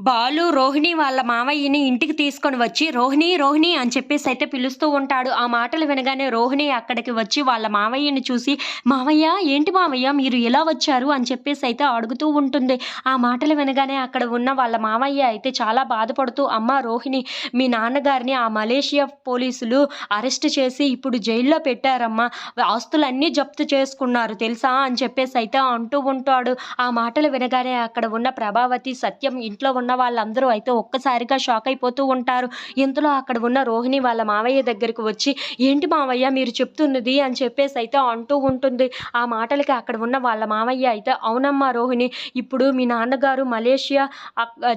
బాలు రోహిణి వాళ్ళ మావయ్యని ఇంటికి తీసుకొని వచ్చి రోహిణి రోహిణి అని చెప్పేసి అయితే పిలుస్తూ ఉంటాడు. ఆ మాటలు వినగానే రోహిణి అక్కడికి వచ్చి వాళ్ళ మావయ్యని చూసి మావయ్య ఏంటి మావయ్య మీరు ఎలా వచ్చారు? అని చెప్పేసి అయితే అడుగుతూ ఉంటుంది. ఆ మాటలు వినగానే అక్కడ ఉన్న వాళ్ళ మావయ్య అయితే చాలా బాధపడుతూ అమ్మ రోహిణి మీ నాన్నగారిని ఆ మలేషియా పోలీసులు అరెస్ట్ చేసి ఇప్పుడు జైల్లో పెట్టారమ్మా. ఆస్తులన్నీ జప్తు చేసుకున్నారు తెలుసా? అని చెప్పేసి అయితే అంటూ ఉంటాడు. ఆ మాటలు వినగానే అక్కడ ఉన్న ప్రభావతి సత్యం ఇంట్లో ఉన్న ఉన్న వాళ్ళందరూ అయితే ఒక్కసారిగా షాక్ అయిపోతూ ఉంటారు. ఇంతలో అక్కడ ఉన్న రోహిణి వాళ్ళ మావయ్య దగ్గరికి వచ్చి ఏంటి మావయ్య మీరు చెప్తున్నది? అని చెప్పేసి అయితే అంటూ ఉంటుంది. ఆ మాటలకి అక్కడ ఉన్న వాళ్ళ మావయ్య అయితే అవునమ్మా రోహిణి ఇప్పుడు మీ నాన్నగారు మలేషియా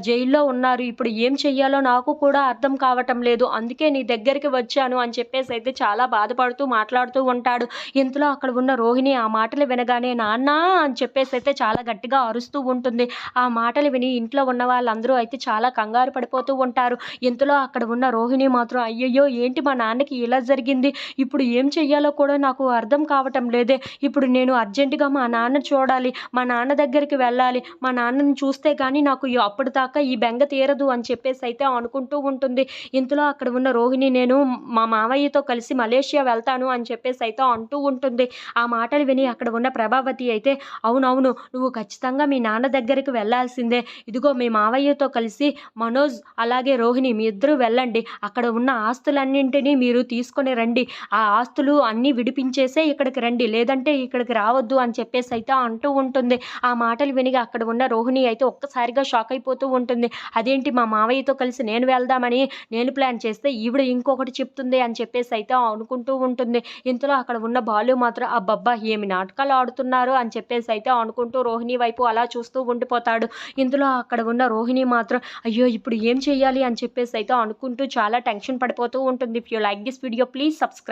జైల్లో ఉన్నారు. ఇప్పుడు ఏం చెయ్యాలో నాకు కూడా అర్థం కావటం లేదు. అందుకే నీ దగ్గరికి వచ్చాను అని చెప్పేసి అయితే చాలా బాధపడుతూ మాట్లాడుతూ ఉంటాడు. ఇంతలో అక్కడ ఉన్న రోహిణి ఆ మాటలు వినగానే నాన్న అని చెప్పేసి అయితే చాలా గట్టిగా అరుస్తూ ఉంటుంది. ఆ మాటలు విని ఇంట్లో ఉన్న వాళ్ళ అందరూ అయితే చాలా కంగారు పడిపోతూ ఉంటారు. ఇంతలో అక్కడ ఉన్న రోహిణి మాత్రం అయ్యయ్యో ఏంటి మా నాన్నకి ఇలా జరిగింది? ఇప్పుడు ఏం చెయ్యాలో కూడా నాకు అర్థం కావటం లేదే. ఇప్పుడు నేను అర్జెంటుగా మా నాన్న చూడాలి మా నాన్న దగ్గరికి వెళ్ళాలి. మా నాన్నని చూస్తే కానీ నాకు అప్పుడు అప్పటిదాకా ఈ బెంగ తీరదు అని చెప్పేసి అయితే అనుకుంటూ ఉంటుంది. ఇంతలో అక్కడ ఉన్న రోహిణి నేను మా మావయ్యతో కలిసి మలేషియా వెళ్తాను అని చెప్పేసి అయితే అంటూ ఉంటుంది. ఆ మాటలు విని అక్కడ ఉన్న ప్రభావతి అయితే అవునవును నువ్వు ఖచ్చితంగా మీ నాన్న దగ్గరికి వెళ్ళాల్సిందే. ఇదిగో మీ మావయ్య మావయ్యతో కలిసి మనోజ్ అలాగే రోహిణి మీ ఇద్దరు వెళ్ళండి. అక్కడ ఉన్న ఆస్తులన్నింటినీ మీరు తీసుకొని రండి. ఆ ఆస్తులు అన్నీ విడిపించేసే ఇక్కడికి రండి. లేదంటే ఇక్కడికి రావద్దు అని చెప్పేసి అయితే అంటూ ఉంటుంది. ఆ మాటలు వినిగా అక్కడ ఉన్న రోహిణి అయితే ఒక్కసారిగా షాక్ అయిపోతూ ఉంటుంది. అదేంటి మా మావయ్యతో కలిసి నేను వెళ్దామని నేను ప్లాన్ చేస్తే ఈవిడ ఇంకొకటి చెప్తుంది అని చెప్పేసి అయితే అనుకుంటూ ఉంటుంది. ఇంతలో అక్కడ ఉన్న బాలు మాత్రం అబ్బబ్బా ఏమి నాటకాలు ఆడుతున్నారు అని చెప్పేసి అయితే అనుకుంటూ రోహిణి వైపు అలా చూస్తూ ఉండిపోతాడు. ఇందులో అక్కడ ఉన్న రోహిణి రోహిణి మాత్రం అయ్యో ఇప్పుడు ఏం చేయాలి అని చెప్పేసి అయితే అనుకుంటూ చాలా టెన్షన్ పడిపోతూ ఉంటుంది. If you like this video please subscribe